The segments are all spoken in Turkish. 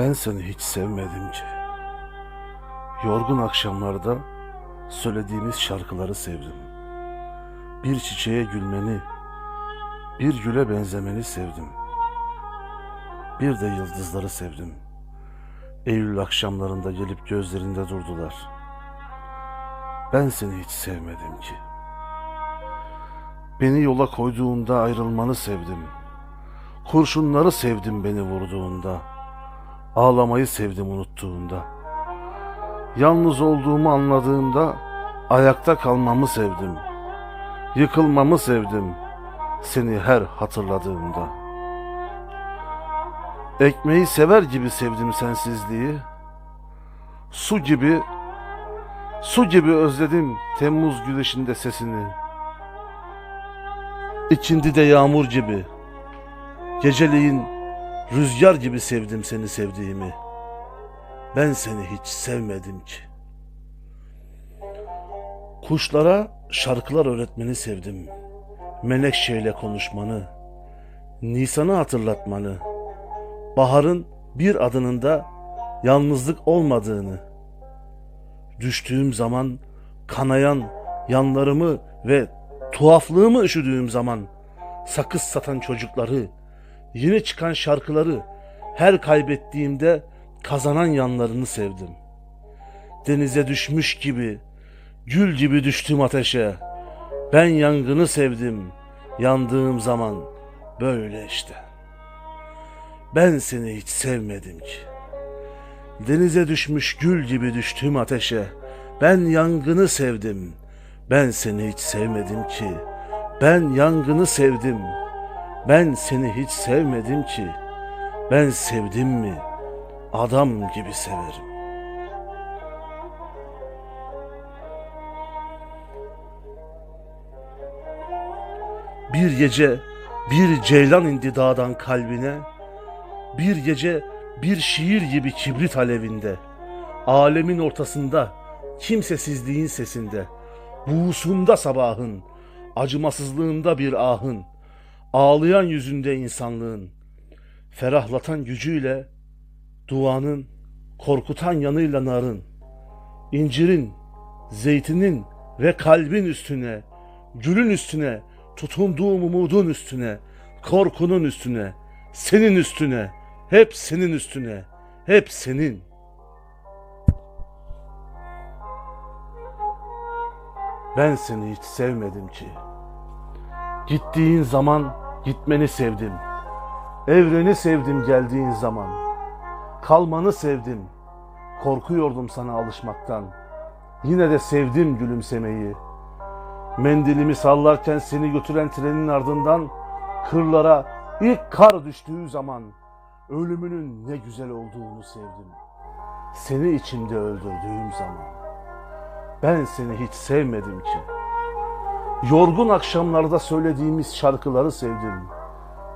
Ben seni hiç sevmedim ki. Yorgun akşamlarda söylediğimiz şarkıları sevdim. Bir çiçeğe gülmeni, bir güle benzemeni sevdim. Bir de yıldızları sevdim. Eylül akşamlarında gelip gözlerinde durdular. Ben seni hiç sevmedim ki. Beni yola koyduğunda ayrılmanı sevdim. Kurşunları sevdim beni vurduğunda. Ağlamayı sevdim unuttuğunda. Yalnız olduğumu anladığımda ayakta kalmamı sevdim. Yıkılmamı sevdim seni her hatırladığımda. Ekmeği sever gibi sevdim sensizliği. Su gibi, su gibi özledim Temmuz güneşinde sesini. İkindi de yağmur gibi, geceliğin rüzgar gibi sevdim seni sevdiğimi. Ben seni hiç sevmedim ki. Kuşlara şarkılar öğretmeni sevdim. Menekşeyle konuşmanı, Nisan'ı hatırlatmanı, baharın bir adının da yalnızlık olmadığını, düştüğüm zaman kanayan yanlarımı ve tuhaflığımı üşüdüğüm zaman sakız satan çocukları, yeni çıkan şarkıları her kaybettiğimde kazanan yanlarını sevdim. Denize düşmüş gibi, gül gibi düştüm ateşe. Ben yangını sevdim, yandığım zaman böyle işte. Ben seni hiç sevmedim ki. Denize düşmüş gül gibi düştüm ateşe. Ben yangını sevdim. Ben seni hiç sevmedim ki. Ben yangını sevdim. Ben seni hiç sevmedim ki. Ben sevdim mi? Adam gibi severim. Bir gece bir ceylan indi dağdan kalbine. Bir gece bir şiir gibi kibrit alevinde. Alemin ortasında, kimsesizliğin sesinde. Buğusunda sabahın, acımasızlığında bir ahın. Ağlayan yüzünde insanlığın. Ferahlatan gücüyle duanın, korkutan yanıyla narın. İncirin, zeytinin ve kalbin üstüne, gülün üstüne, tutunduğum umudun üstüne, korkunun üstüne, senin üstüne, hep senin üstüne, hep senin. Ben seni hiç sevmedim ki. Gittiğin zaman gitmeni sevdim. Evreni sevdim geldiğin zaman. Kalmanı sevdim. Korkuyordum sana alışmaktan. Yine de sevdim gülümsemeyi. Mendilimi sallarken seni götüren trenin ardından kırlara ilk kar düştüğü zaman ölümünün ne güzel olduğunu sevdim. Seni içimde öldürdüğüm zaman. Ben seni hiç sevmedim ki. Yorgun akşamlarda söylediğimiz şarkıları sevdim.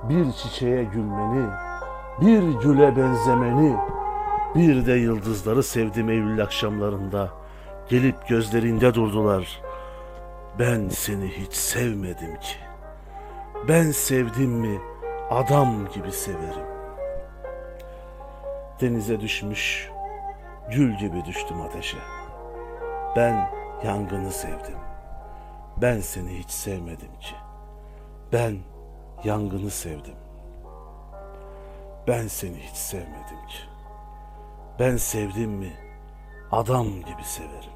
Bir çiçeğe gülmeni, bir güle benzemeni, bir de yıldızları sevdim Eylül akşamlarında. Gelip gözlerinde durdular. Ben seni hiç sevmedim ki. Ben sevdim mi adam gibi severim. Denize düşmüş, gül gibi düştüm ateşe. Ben yangını sevdim. Ben seni hiç sevmedim ki. Ben yangını sevdim. Ben seni hiç sevmedim ki. Ben sevdim mi adam gibi severim.